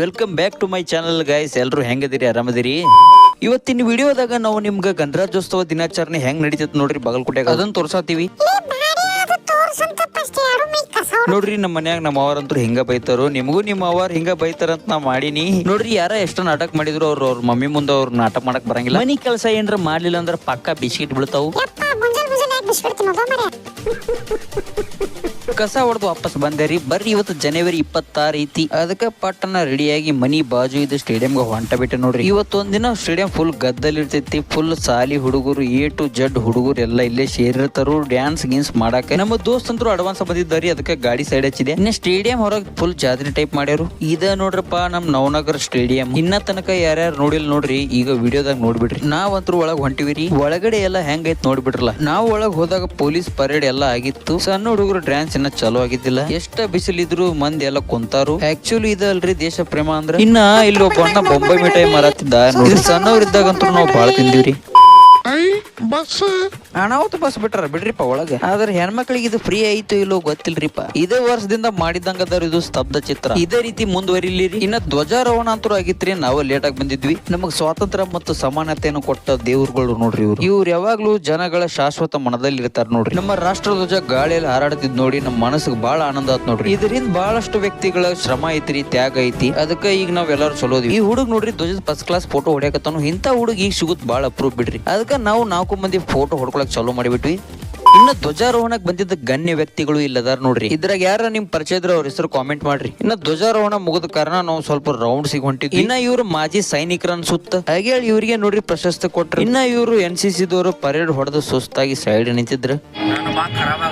Welcome back to my channel guys ಎಲ್ರು ಹೆಂಗದಿರಿ ಆರಾಮದಿರಿ? ಇವತ್ತಿನ ವಿಡಿಯೋದಾಗ ನಾವು ನಿಮ್ಗೆ ಗಣರಾಜ್ಯೋತ್ಸವ ದಿನಾಚರಣೆ ಹೆಂಗ್ ನಡೀತೈತೆ ನೋಡ್ರಿ ಬಾಗಲಕೋಟೆಗೆ ಅದನ್ನ ತೋರ್ಸಾತೀವಿ ನೋಡ್ರಿ ನಮ್ಮ ಮನ್ಯಾಗ ನಮ್ಮ ಅವರಂತೂ ಹಿಂಗ ಬೈತಾರು. ನಿಮಗೂ ನಿಮ್ಮ ಅವರ್ ಹಿಂಗ ಬೈತಾರಂತ ನಾ ಮಾಡೀನಿ. ನೋಡ್ರಿ ಯಾರ ಎಷ್ಟ ನಾಟಕ ಮಾಡಿದ್ರು ಅವ್ರು ಅವ್ರ ಮಮ್ಮಿ ಮುಂದೆ ಅವ್ರ ನಾಟಕ ಮಾಡಕ್ ಬರಂಗಿಲ್ಲ. ಮನಿ ಕೆಲಸ ಏನ್ರ ಮಾಡ್ಲಿಲ್ಲ ಅಂದ್ರ ಪಕ್ಕ ಬಿಸ್ಕಿಟ್ ಬೀಳ್ತಾವು. ಕಸ ಹೊಡೆದು ವಾಪಸ್ ಬಂದೇರಿ ಬರ್ರಿ, ಇವತ್ತು ಜನವರಿ ಇಪ್ಪತ್ತಾರು ಐತಿ ಅದಕ್ಕೆ ಪಟ್ಟಣ ರೆಡಿಯಾಗಿ ಮನಿ ಬಾಜು ಇದು ಸ್ಟೇಡಿಯಂಗೆ ಹೊಂಟ ಬಿಟ್ಟೆ ನೋಡ್ರಿ. ಇವತ್ತೊಂದಿನ ಸ್ಟೇಡಿಯಂ ಫುಲ್ ಗದ್ದಲ್ಲಿ ಇರ್ತೈತಿ ಫುಲ್ ಸಾಲಿ ಹುಡುಗರು ಎ ಟು ಜಡ್ ಹುಡುಗರು ಎಲ್ಲ ಇಲ್ಲೇ ಸೇರಿರ್ತಾರು. ಡ್ಯಾನ್ಸ್ ಗೀನ್ಸ್ ಮಾಡಾಕ ನಮ್ಮ ದೋಸ್ತ್ ಅಂತೂ ಅಡ್ವಾನ್ಸ್ ಬಂದಿದ್ದಾರಿ ಅದಕ್ಕೆ ಗಾಡಿ ಸೈಡ್ ಹಚ್ಚಿದೆ. ಇನ್ನ ಸ್ಟೇಡಿಯಂ ಹೊರಗೆ ಫುಲ್ ಜಾತ್ರೆ ಟೈಪ್ ಮಾಡ್ಯಾರು. ಇದ ನೋಡ್ರಪ್ಪ, ನಮ್ ನವನಗರ ಸ್ಟೇಡಿಯಂ ಇನ್ನ ತನಕ ಯಾರ್ಯಾರು ನೋಡಿಲ್ ನೋಡ್ರಿ, ಈಗ ವಿಡಿಯೋದಾಗ ನೋಡ್ಬಿಡ್ರಿ. ನಾವಂತೂ ಒಳಗ್ ಹೊಂಟಿವಿರಿ ಒಳಗಡೆ ಎಲ್ಲ ಹೆಂಗೈತ್ ನೋಡ್ಬಿಡ್ರಲ್ಲ. ನಾವು ಒಳಗ್ ಹೋದಾಗ ಪೊಲೀಸ್ ಪರೇಡ್ ಎಲ್ಲ ಆಗಿತ್ತು. ಸಣ್ಣ ಹುಡುಗರು ಡ್ಯಾನ್ಸ್ ಇನ್ನ ಚಲೋ ಆಗಿದ್ದಿಲ್ಲ? ಎಷ್ಟ ಬಿಸಿಲಿದ್ರು ಮಂದಿ ಎಲ್ಲ ಕುಂತಾರು. ಆಕ್ಚುಲಿ ಇದಲ್ರಿ ದೇಶ ಪ್ರೇಮ ಅಂದ್ರ. ಇನ್ನ ಇಲ್ಲಿ ಒಬ್ಬ ಅಣ್ಣ ಬೊಂಬೈ ಮಿಠಾಯಿ ಮಾರಾತಿದ್ದ. ಸಣ್ಣವ್ರ ಸಣ್ಣವ್ರಿದ್ದಾಗಂತೂ ನಾವು ಬಾಳ ತಿಂದಿವ್ರಿ. ಅನಾವತ್ತು ಬಸ್ ಬಿಟ್ರ ಬಿಡ್ರಿಪ್ಪ ಒಳಗೆ. ಆದ್ರೆ ಹೆಣ್ಮಕ್ಳಿಗೆ ಇದು ಫ್ರೀ ಐತೋ ಇಲ್ಲೋ ಗೊತ್ತಿಲ್ರಿಪ್ಪ. ಇದೇ ವರ್ಷದಿಂದ ಮಾಡಿದಂಗ ಇದು ಸ್ತಬ್ಧ ಚಿತ್ರ. ಇದೇ ರೀತಿ ಮುಂದುವರಿಲಿ ಇನ್ನ ಧ್ವಜಾರೋಹಣ ಅಂತೂ ಆಗಿತ್ರಿ, ನಾವು ಲೇಟ್ ಆಗಿ ಬಂದಿದ್ವಿ. ನಮಗ್ ಸ್ವಾತಂತ್ರ್ಯ ಮತ್ತು ಸಮಾನತೆಯನ್ನು ಕೊಟ್ಟ ದೇವ್ರುಗಳು ನೋಡ್ರಿ ಇವ್ರು. ಇವ್ರು ಯಾವಾಗ್ಲೂ ಜನಗಳ ಶಾಶ್ವತ ಮನದಲ್ಲಿ ಇರ್ತಾರ ನೋಡ್ರಿ. ನಮ್ಮ ರಾಷ್ಟ್ರ ಧ್ವಜ ಗಾಳಿಯಲ್ಲಿ ಹಾರಾಡ್ತಿದ್ ನೋಡಿ ನಮ್ಮ ಮನಸ್ಸಿಗೆ ಬಹಳ ಆನಂದ ಆತ್ ನೋಡ್ರಿ. ಇದರಿಂದ ಬಹಳಷ್ಟು ವ್ಯಕ್ತಿಗಳ ಶ್ರಮ ಐತ್ರಿ, ತ್ಯಾಗ ಐತಿ. ಅದಕ್ಕೆ ಈಗ ನಾವ್ ಎಲ್ಲಾರು ಚಲೋದ್ವಿ ಈ ಹುಡುಗ ನೋಡ್ರಿ ಧ್ವಜದ ಫಸ್ಟ್ ಕ್ಲಾಸ್ ಫೋಟೋ ಹೊಡ್ಯಾಕತ್ತಾನು. ಇಂತ ಹುಡುಗ ಈಗ ಸಿಗುತ್ ಬಹಳ ಅಪ್ರೂವ್ ಬಿಡ್ರಿ. ಅದಕ್ಕೆ ನಾವು ನಾಲ್ಕು ಮಂದಿ ಫೋಟೋ ಹೊಡ್ಕೊಳಕ್ ಚಾಲೂ ಮಾಡಿಬಿಟ್ವಿ. ಇನ್ನು ಧ್ವಜಾರೋಹಣಕ್ ಬಂದಿದ್ದ ಗಣ್ಯ ವ್ಯಕ್ತಿಗಳು ಇಲ್ಲದಾರ ನೋಡ್ರಿ. ಇದ್ರಾಗ ಯಾರ ನಿಮ್ ಪರಿಚಯ ಇದ್ರ ಅವ್ರ ಹೆಸರು ಕಾಮೆಂಟ್ ಮಾಡ್ರಿ. ಇನ್ನ ಧ್ವಜಾರೋಹಣ ಮುಗಿದ ಕಾರಣ ನಾವು ಸ್ವಲ್ಪ ರೌಂಡ್ ಸಿಗ್ ಹೊಂಟಿದ್ವಿ. ಇನ್ನ ಇವ್ರು ಮಾಜಿ ಸೈನಿಕರ ಅನ್ಸುತ್ತ. ಹಾಗೆ ಹೇಳಿ ಇವ್ರಿಗೆ ನೋಡ್ರಿ ಪ್ರಶಸ್ತಿ ಕೊಟ್ರು. ಇನ್ನ ಇವರು ಎನ್ ಸಿ ಸಿ ದವರು ಪರೇಡ್ ಹೊಡೆದು ಸುಸ್ತಾಗಿ ಸೈಡ್ ನಿಂತಿದ್ರು. ನಾನು ಬಾ ಖರಾಬ್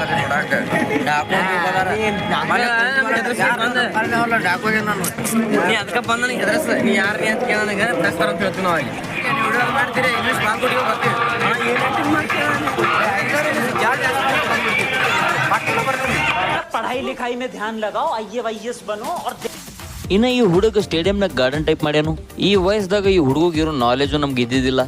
लिखाई में ध्यान लगाओ आई एस बनो और ಇನ್ನ ಈ ಹುಡುಗ ಸ್ಟೇಡಿಯಂನಾಗ ಗಾರ್ಡನ್ ಟೈಪ್ ಮಾಡ್ಯಾನು ಈ ವಯಸ್ಸದಾಗ ಈ ಹುಡುಗ ಇರೋ ನಾಲೆಜ್ ನಮ್ಗೆ ಇದ್ದಿದ್ದಿಲ್ಲ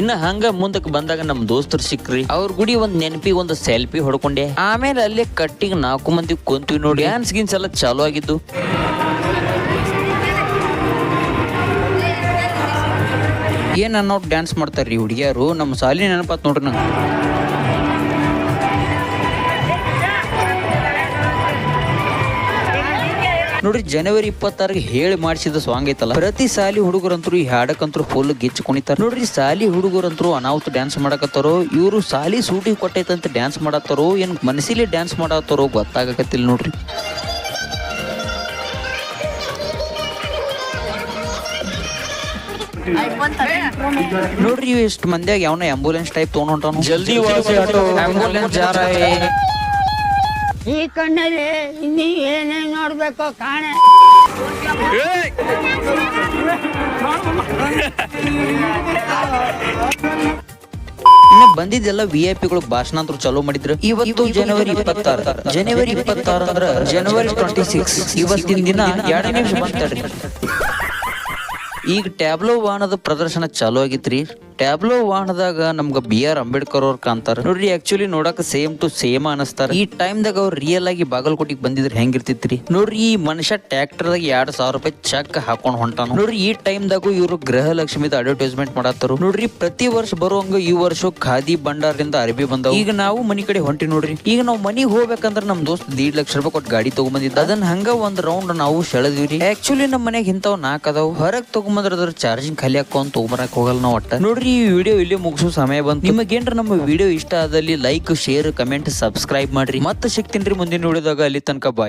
ಇನ್ನ ಹಂಗ ಮುಂದಕ್ಕೆ ಬಂದಾಗ ನಮ್ ದೋಸ್ತರು ಸಿಕ್ರಿ ಅವ್ರ ಗುಡಿ ಒಂದ್ ನೆನಪಿ ಒಂದು ಸೆಲ್ಫಿ ಹೊಡ್ಕೊಂಡೆ ಆಮೇಲೆ ಅಲ್ಲೇ ಕಟ್ಟಿಗೆ ನಾಲ್ಕು ಮಂದಿ ಕುಂತೀವಿ ನೋಡಿ ಡ್ಯಾನ್ಸ್ ಗಿನ್ಸ್ ಎಲ್ಲ ಚಾಲು ಆಗಿದ್ದು ಏನ್ ಅನ್ನೋ ಡ್ಯಾನ್ಸ್ ಮಾಡ್ತಾರ್ರಿ ಹುಡುಗಿಯರು ನಮ್ಮ ಸಾಲಿ ನೆನಪಾತ್ ನೋಡ್ರಿ ನಂಗೆ ನೋಡ್ರಿ ಜನವರಿ ಇಪ್ಪತ್ತಾರಿಗೆ ಹೇಳಿ ಮಾಡಿಸಿದ ಸಾಂಗ್ ಐತಲ್ಲ ಪ್ರತಿ ಸಾಲಿ ಹುಡುಗರಂತರು ಈ ಹಾಡಕ್ಕಂತರು ಫುಲ್ ಗಿಚ್ಚ ಕುಣಿತಾರ ನೋಡ್ರಿ ಸಾಲಿ ಹುಡುಗರಂತರು ಅನಾಹುತ ಡ್ಯಾನ್ಸ್ ಮಾಡಕತ್ತಾರೋ ಇವರು ಸಾಲಿ ಸೂಟಿ ಕೊಟ್ಟೈತಂತ ಡ್ಯಾನ್ಸ್ ಮಾಡತ್ತಾರೋ ಏನ್ ಮನಸ್ಸಿಲಿ ಡ್ಯಾನ್ಸ್ ಮಾಡತ್ತಾರೋ ಗೊತ್ತಾಗಕತ್ತಿಲ್ಲ ನೋಡ್ರಿ. ನೋಡ್ರಿ ಇವ್ ಎಷ್ಟು ಮಂದಿಯಾಗ ಯಾವನ ಆಂಬುಲೆನ್ಸ್ ಟೈಪ್ ತಗೊಂಡ್ ಹೊಂಟಾನು. ಜಲ್ದಿ ಆಂಬುಲೆನ್ಸ್ ಜಾರ ಈ ಕಣ್ಣಲ್ಲಿ ಇನ್ನಿ ಏನೇ ನೋಡ್ಬೇಕು ಕಾಣೆ. ಬಂದಿದ್ದೆಲ್ಲ ವಿ ಐ ಪಿಗಳು ಭಾಷಣ ಚಾಲೂ ಮಾಡಿದ್ರು. ಇವತ್ತು ಜನವರಿ ಇಪ್ಪತ್ತಾರು. ಜನವರಿ ಇಪ್ಪತ್ತಾರು ಅಂದ್ರ ಜನವರಿ ಟ್ವೆಂಟಿ ಸಿಕ್ಸ್ ಇವತ್ತಿನ ದಿನ ಎರಡು ಈಗ ಟ್ಯಾಬ್ಲೋ ವಾಹನದ ಪ್ರದರ್ಶನ ಚಾಲೂ ಆಗಿತ್ರಿ. ಟ್ಯಾಬ್ಲೋ ವಾಹನದಾಗ ನಮ್ಗ ಬಿ ಆರ್ ಅಂಬೇಡ್ಕರ್ ಅವ್ರ ಕಾಣ್ತಾರ. ನೋಡ್ರಿ ಆಕ್ಚುಲಿ ನೋಡಕ್ ಸೇಮ್ ಟು ಸೇಮ್ ಅನಸ್ತಾರ. ಈ ಟೈಮ್ದಾಗ ಅವ್ರು ರಿಯಲ್ ಆಗಿ ಬಾಗಲಕೋಟಿಗೆ ಬಂದಿದ್ರೆ ಹೆಂಗಿರ್ತಿತ್ರಿ? ನೋಡ್ರಿ, ಈ ಮನುಷ್ಯ ಟ್ರ್ಯಾಕ್ಟರ್ ದಾಗ ಎರಡ್ ಸಾವಿರ ರೂಪಾಯಿ ಚೆಕ್ ಹಾಕೊಂಡ್ ಹೊಂಟಾನ. ನೋಡ್ರಿ, ಈ ಟೈಮ್ ದಾಗು ಇವರು ಗೃಹ ಲಕ್ಷ್ಮಿದ ಅಡ್ವರ್ಟೈಸ್ಮೆಂಟ್ ಮಾಡತ್ತರು. ನೋಡ್ರಿ, ಪ್ರತಿ ವರ್ಷ ಬರುವಂಗ ಈ ವರ್ಷ ಖಾದಿ ಭಂಡಾರದಿಂದ ಅರಬಿ ಬಂದವು. ಈಗ ನಾವು ಮನಿ ಕಡೆ ಹೊಂಟಿ ನೋಡ್ರಿ. ಈಗ ನಾವು ಮನಿ ಹೋಗ್ಬೇಕಂದ್ರ ನಮ್ ದೋಸ್ತ್ ದೀಡ್ ಲಕ್ಷ ರೂಪಾಯಿ ಕೊಟ್ಟು ಗಾಡಿ ತಗೊಂಬಂದಿದ್ದ. ಅದನ್ನ ಹಂಗ ಒಂದ್ ರೌಂಡ್ ನಾವು ಸೆಳೆದಿವ್ರಿ. ಆಕ್ಚುಲಿ ನಮ್ಮ ಮನೆಗೆ ಇಂಥವ್ ನಾಕ್ ಅದಾವ. ಹೊರಗ್ ತಗೊಂಬಂದ್ರ ಅದ್ರ ಚಾರ್ಜಿಂಗ್ ಖಾಲಿ ಅಂತ ತಗೊಂಬರಕ್ ಹೋಗಲ್ಲ ನಾವು ಒಟ್ಟ. ನೋಡ್ರಿ ಈ ವಿಡಿಯೋ ಇಲ್ಲಿ ಮುಗಿಸೋ ಸಮಯ ಬಂತು. ನಿಮಗೇನ್ರ ನಮ್ಮ ವಿಡಿಯೋ ಇಷ್ಟ ಆದಲ್ಲಿ ಲೈಕ್ ಶೇರ್ ಕಮೆಂಟ್ ಸಬ್ಸ್ಕ್ರೈಬ್ ಮಾಡ್ರಿ. ಮತ್ತೆ ಸಿಗ್ತೀನಿ ಮುಂದಿನ ವಿಡಿಯೋದಾಗ. ಅಲ್ಲಿ ತನಕ ಬಾಯ್